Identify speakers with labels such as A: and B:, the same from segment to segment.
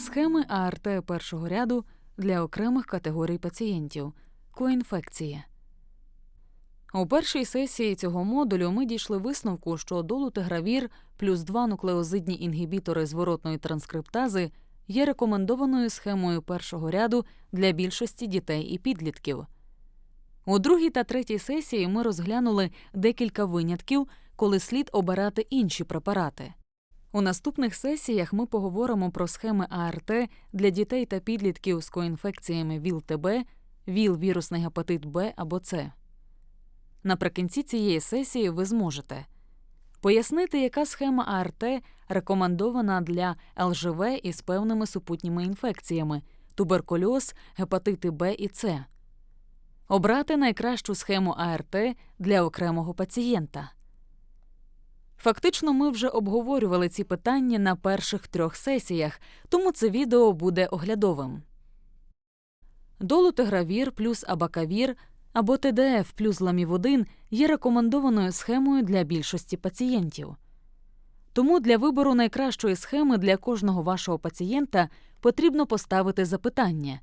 A: Схеми АРТ першого ряду для окремих категорій пацієнтів. Коінфекція. У першій сесії цього модулю ми дійшли висновку, що долутигравір плюс два нуклеозидні інгібітори зворотної транскриптази є рекомендованою схемою першого ряду для більшості дітей і підлітків. У другій та третій сесії ми розглянули декілька винятків, коли слід обирати інші препарати. У наступних сесіях ми поговоримо про схеми АРТ для дітей та підлітків з коінфекціями ВІЛ-ТБ, ВІЛ-вірусний гепатит Б або С. Наприкінці цієї сесії ви зможете пояснити, яка схема АРТ рекомендована для ЛЖВ із певними супутніми інфекціями туберкульоз, гепатити Б і С, обрати найкращу схему АРТ для окремого пацієнта. Фактично, ми вже обговорювали ці питання на перших трьох сесіях, тому це відео буде оглядовим. Долутигравір плюс абакавір або ТДФ плюс ламіводин є рекомендованою схемою для більшості пацієнтів. Тому для вибору найкращої схеми для кожного вашого пацієнта потрібно поставити запитання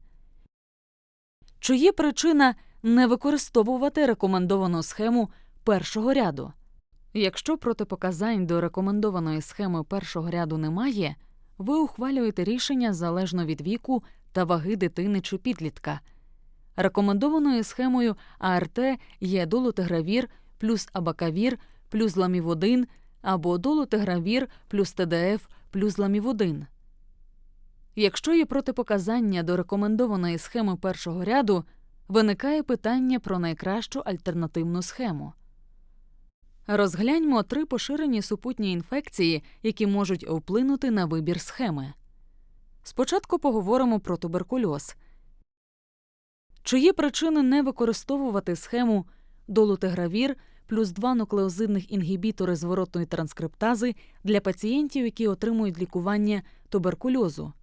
A: чи є причина не використовувати рекомендовану схему першого ряду. Якщо протипоказань до рекомендованої схеми першого ряду немає, ви ухвалюєте рішення залежно від віку та ваги дитини чи підлітка. Рекомендованою схемою АРТ є долутигравір плюс абакавір плюс ламіводин або долутигравір плюс ТДФ плюс ламіводин. Якщо є протипоказання до рекомендованої схеми першого ряду, виникає питання про найкращу альтернативну схему. Розгляньмо три поширені супутні інфекції, які можуть вплинути на вибір схеми. Спочатку поговоримо про туберкульоз. Чи є причини не використовувати схему долутигравір плюс два нуклеозидних інгібітори зворотної транскриптази для пацієнтів, які отримують лікування туберкульозу?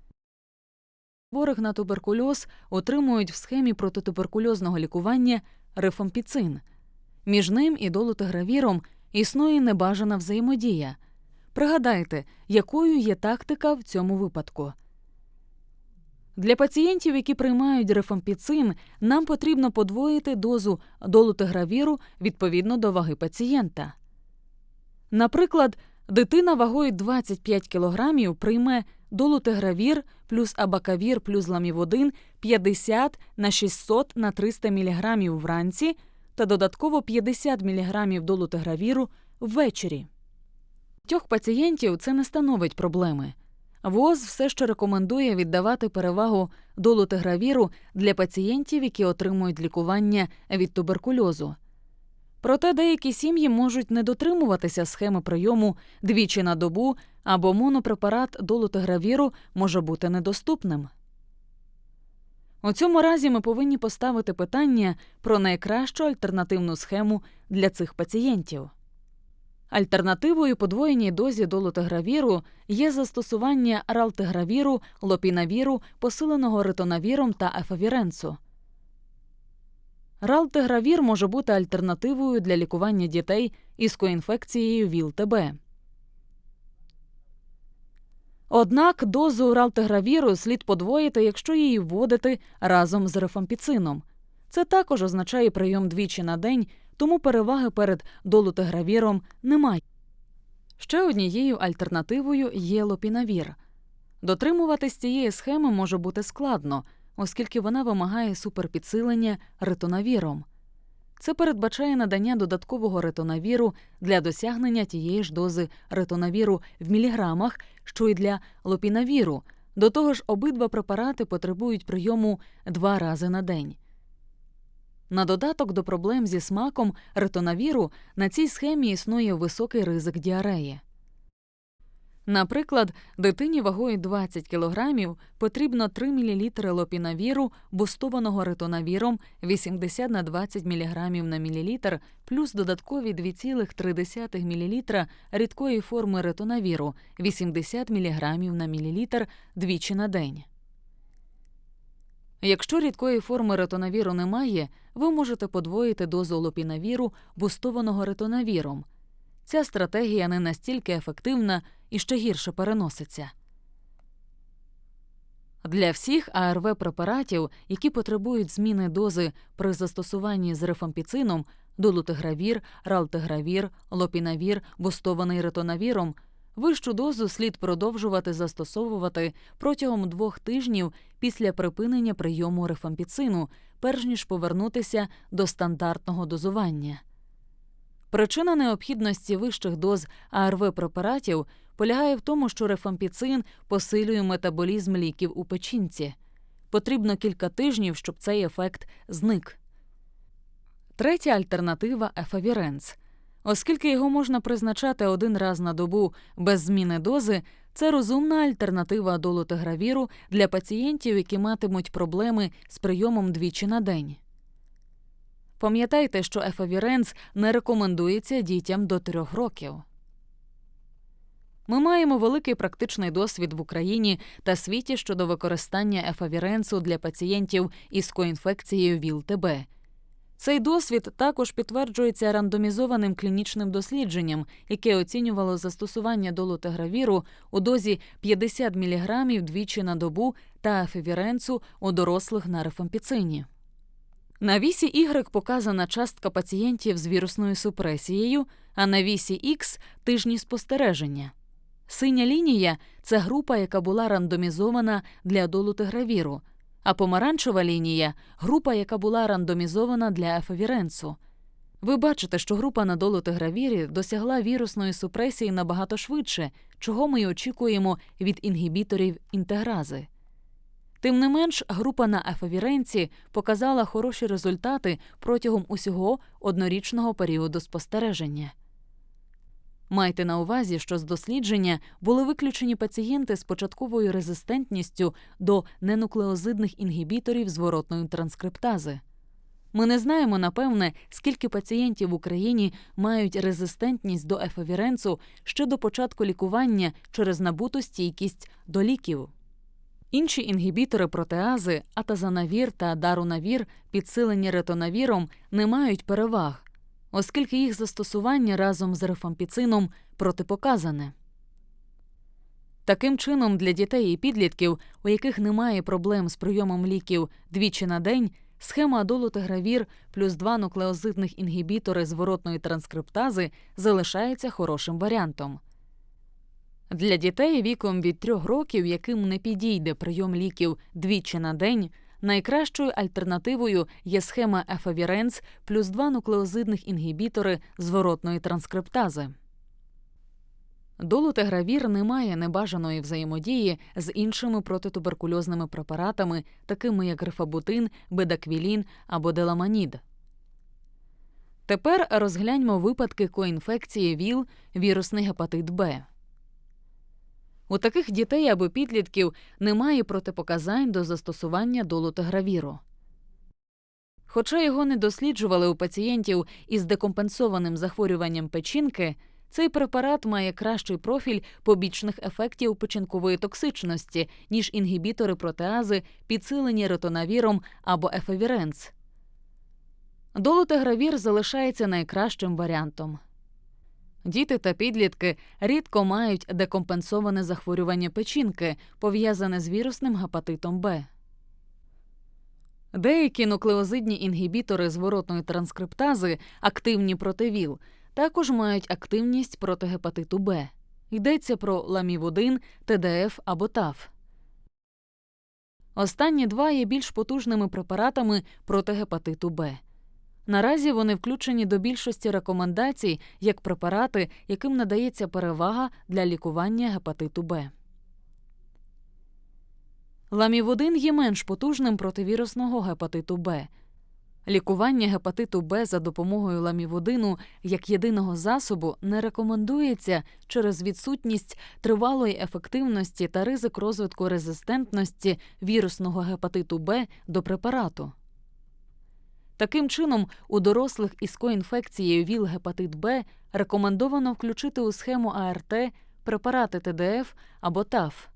A: Хворих на туберкульоз отримують в схемі протитуберкульозного лікування рифампіцин. Між ним і долутигравіром існує небажана взаємодія. Пригадайте, якою є тактика в цьому випадку. Для пацієнтів, які приймають рифампіцин, нам потрібно подвоїти дозу долутигравіру відповідно до ваги пацієнта. Наприклад, дитина вагою 25 кг прийме долутигравір плюс абакавір плюс ламіводин 50 на 600 на 300 мг вранці та додатково 50 мг долутигравіру ввечері. Тьох пацієнтів це не становить проблеми. ВОЗ все ще рекомендує віддавати перевагу долутигравіру для пацієнтів, які отримують лікування від туберкульозу. Проте деякі сім'ї можуть не дотримуватися схеми прийому двічі на добу або монопрепарат долутигравіру може бути недоступним. У цьому разі ми повинні поставити питання про найкращу альтернативну схему для цих пацієнтів. Альтернативою подвоєній дозі долутигравіру є застосування ралтигравіру, лопінавіру, посиленого ритонавіром та ефавіренцу. Ралтигравір може бути альтернативою для лікування дітей із коінфекцією ВІЛ-ТБ. Однак дозу ралтигравіру слід подвоїти, якщо її вводити разом з рефампіцином. Це також означає прийом двічі на день, тому переваги перед долутигравіром немає. Ще однією альтернативою є лопінавір. Дотримуватись цієї схеми може бути складно, оскільки вона вимагає суперпідсилення ритонавіром. Це передбачає надання додаткового ретонавіру для досягнення тієї ж дози ретонавіру в міліграмах, що й для лопінавіру. До того ж, обидва препарати потребують прийому два рази на день. На додаток до проблем зі смаком ретонавіру на цій схемі існує високий ризик діареї. Наприклад, дитині вагою 20 кг потрібно 3 мл лопінавіру, бустованого ретонавіром 80 на 20 мг на мілілітр, плюс додаткові 2,3 мл рідкої форми ретонавіру 80 мг на мілілітр двічі на день. Якщо рідкої форми ретонавіру немає, ви можете подвоїти дозу лопінавіру, бустованого ретонавіром. Ця стратегія не настільки ефективна і ще гірше переноситься. Для всіх АРВ препаратів, які потребують зміни дози при застосуванні з рифампіцином, долутигравір, ралтигравір, лопінавір, бустований ретонавіром, вищу дозу слід продовжувати застосовувати протягом двох тижнів після припинення прийому рифампіцину, перш ніж повернутися до стандартного дозування. Причина необхідності вищих доз АРВ препаратів полягає в тому, що рефампіцин посилює метаболізм ліків у печінці. Потрібно кілька тижнів, щоб цей ефект зник. Третя альтернатива ефавіренс. Оскільки його можна призначати один раз на добу без зміни дози, це розумна альтернатива долотигравіру для пацієнтів, які матимуть проблеми з прийомом двічі на день. Пам'ятайте, що ефавіренс не рекомендується дітям до трьох років. Ми маємо великий практичний досвід в Україні та світі щодо використання ефавіренсу для пацієнтів із коінфекцією ВІЛ-ТБ. Цей досвід також підтверджується рандомізованим клінічним дослідженням, яке оцінювало застосування долотигравіру у дозі 50 мг двічі на добу та ефевіренцу у дорослих на рифампіцині. На вісі Y показана частка пацієнтів з вірусною супресією, а на вісі X – тижні спостереження. Синя лінія це група, яка була рандомізована для долутигравіру, а помаранчева лінія група, яка була рандомізована для ефевіренсу. Ви бачите, що група на долутигравірі досягла вірусної супресії набагато швидше, чого ми й очікуємо від інгібіторів інтегрази. Тим не менш, група на ефевіренці показала хороші результати протягом усього однорічного періоду спостереження. Майте на увазі, що з дослідження були виключені пацієнти з початковою резистентністю до ненуклеозидних інгібіторів зворотної транскриптази. Ми не знаємо, напевне, скільки пацієнтів в Україні мають резистентність до ефевіренцу ще до початку лікування через набуту стійкість до ліків. Інші інгібітори протеази, атазанавір та дарунавір, підсилені ретонавіром, не мають переваг оскільки їх застосування разом з рифампіцином протипоказане. Таким чином, для дітей і підлітків, у яких немає проблем з прийомом ліків двічі на день, схема долутигравір плюс два нуклеозидних інгібітори зворотної транскриптази залишається хорошим варіантом. Для дітей віком від трьох років, яким не підійде прийом ліків двічі на день, Найкращою альтернативою є схема ефавіренс плюс два нуклеозидних інгібітори зворотної транскриптази. Долутегравір не має небажаної взаємодії з іншими протитуберкульозними препаратами, такими як рифабутин, бедаквілін або деламанід. Тепер розгляньмо випадки коінфекції ВІЛ, вірусний гепатит Б. У таких дітей або підлітків немає протипоказань до застосування долутагравіру. Хоча його не досліджували у пацієнтів із декомпенсованим захворюванням печінки, цей препарат має кращий профіль побічних ефектів печінкової токсичності, ніж інгібітори протеази, підсилені ретонавіром або ефевіренс. Долутагравір залишається найкращим варіантом. Діти та підлітки рідко мають декомпенсоване захворювання печінки, пов'язане з вірусним гепатитом Б. Деякі нуклеозидні інгібітори зворотної транскриптази, активні проти ВІЛ, також мають активність проти гепатиту Б. Йдеться про ламіводин, ТДФ або ТАФ. Останні два є більш потужними препаратами проти гепатиту Б. Наразі вони включені до більшості рекомендацій як препарати, яким надається перевага для лікування гепатиту Б. Ламіводин є менш потужним проти вірусного гепатиту Б. Лікування гепатиту Б за допомогою ламіводину як єдиного засобу не рекомендується через відсутність тривалої ефективності та ризик розвитку резистентності вірусного гепатиту Б до препарату. Таким чином, у дорослих із коінфекцією ВІЛ-гепатит Б рекомендовано включити у схему АРТ препарати ТДФ або ТАФ.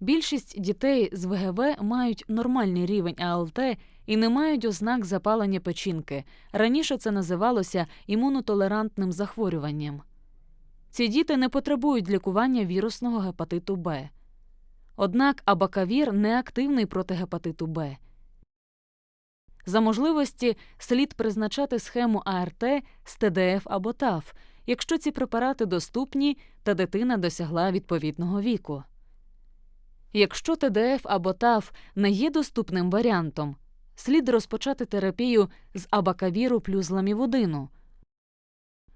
A: Більшість дітей з ВГВ мають нормальний рівень АЛТ і не мають ознак запалення печінки. Раніше це називалося імунотолерантним захворюванням. Ці діти не потребують лікування вірусного гепатиту Б. Однак абакавір не активний проти гепатиту Б. За можливості слід призначати схему АРТ з ТДФ або ТАФ, якщо ці препарати доступні та дитина досягла відповідного віку. Якщо ТДФ або ТАФ не є доступним варіантом, слід розпочати терапію з абакавіру плюс ламівудину,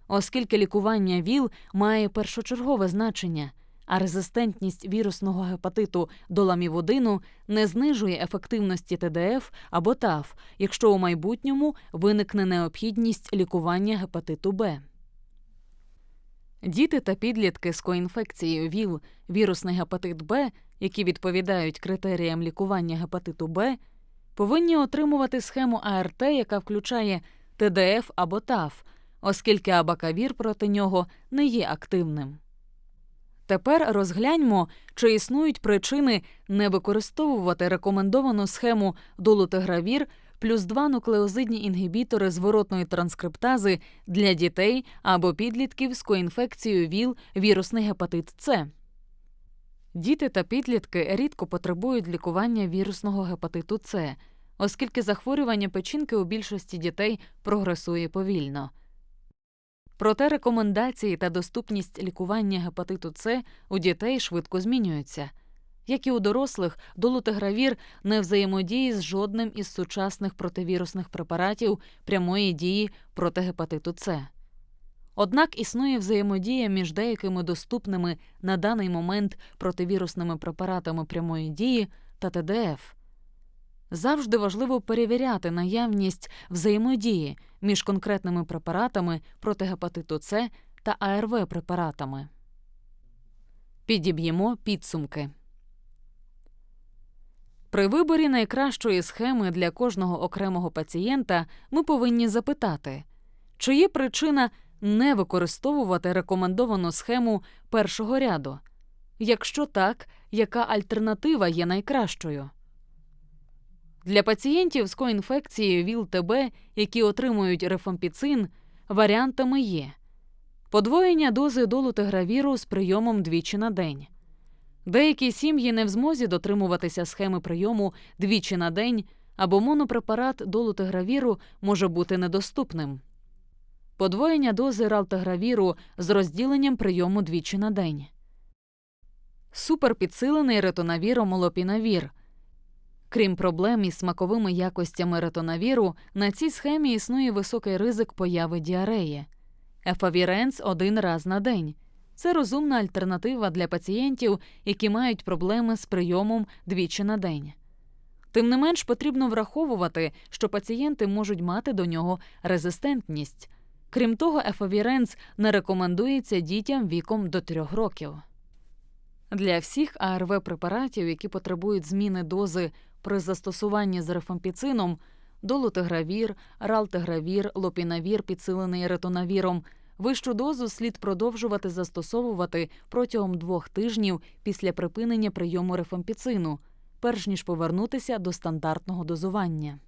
A: оскільки лікування ВІЛ має першочергове значення, а резистентність вірусного гепатиту до ламівудину не знижує ефективності ТДФ або ТАФ, якщо у майбутньому виникне необхідність лікування гепатиту Б. Діти та підлітки з коінфекцією ВІЛ, вірусний гепатит Б, які відповідають критеріям лікування гепатиту Б, повинні отримувати схему АРТ, яка включає ТДФ або ТАФ, оскільки абакавір проти нього не є активним. Тепер розгляньмо, чи існують причини не використовувати рекомендовану схему долутигравір плюс два нуклеозидні інгібітори зворотної транскриптази для дітей або підлітків з коінфекцією ВІЛ вірусний гепатит С. Діти та підлітки рідко потребують лікування вірусного гепатиту С, оскільки захворювання печінки у більшості дітей прогресує повільно. Проте рекомендації та доступність лікування гепатиту С у дітей швидко змінюються. Як і у дорослих, долутигравір не взаємодіє з жодним із сучасних противірусних препаратів прямої дії проти гепатиту С. Однак існує взаємодія між деякими доступними на даний момент противірусними препаратами прямої дії та ТДФ. Завжди важливо перевіряти наявність взаємодії між конкретними препаратами проти гепатиту С та АРВ препаратами. Підіб'ємо підсумки. При виборі найкращої схеми для кожного окремого пацієнта ми повинні запитати, чи є причина не використовувати рекомендовану схему першого ряду. Якщо так, яка альтернатива є найкращою? Для пацієнтів з коінфекцією ВІЛ-ТБ, які отримують рефампіцин, варіантами є подвоєння дози долутигравіру з прийомом двічі на день. Деякі сім'ї не в змозі дотримуватися схеми прийому двічі на день або монопрепарат долутигравіру може бути недоступним. Подвоєння дози ралтигравіру з розділенням прийому двічі на день. Суперпідсилений ретонавіром лопінавір. Крім проблем із смаковими якостями ретонавіру, на цій схемі існує високий ризик появи діареї. Ефавіренс один раз на день. Це розумна альтернатива для пацієнтів, які мають проблеми з прийомом двічі на день. Тим не менш потрібно враховувати, що пацієнти можуть мати до нього резистентність. Крім того, ефавіренс не рекомендується дітям віком до 3 років. Для всіх АРВ препаратів, які потребують зміни дози при застосуванні з рефампіцином, долутигравір, ралтигравір, лопінавір, підсилений ретонавіром, вищу дозу слід продовжувати застосовувати протягом двох тижнів після припинення прийому рефампіцину, перш ніж повернутися до стандартного дозування.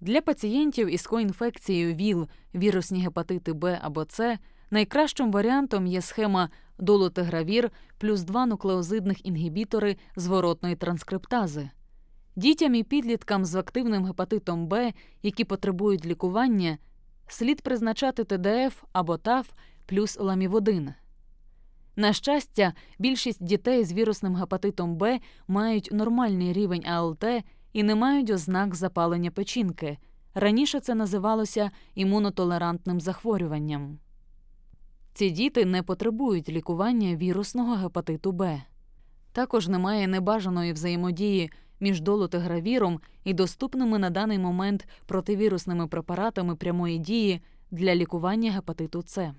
A: Для пацієнтів із коінфекцією ВІЛ, вірусні гепатити Б або С, найкращим варіантом є схема долутигравір плюс два нуклеозидних інгібітори зворотної транскриптази. Дітям і підліткам з активним гепатитом Б, які потребують лікування, слід призначати ТДФ або ТАФ плюс ламіводин. На щастя, більшість дітей з вірусним гепатитом Б мають нормальний рівень АЛТ і не мають ознак запалення печінки. Раніше це називалося імунотолерантним захворюванням. Ці діти не потребують лікування вірусного гепатиту Б. Також немає небажаної взаємодії між долутигравіром і доступними на даний момент противірусними препаратами прямої дії для лікування гепатиту С.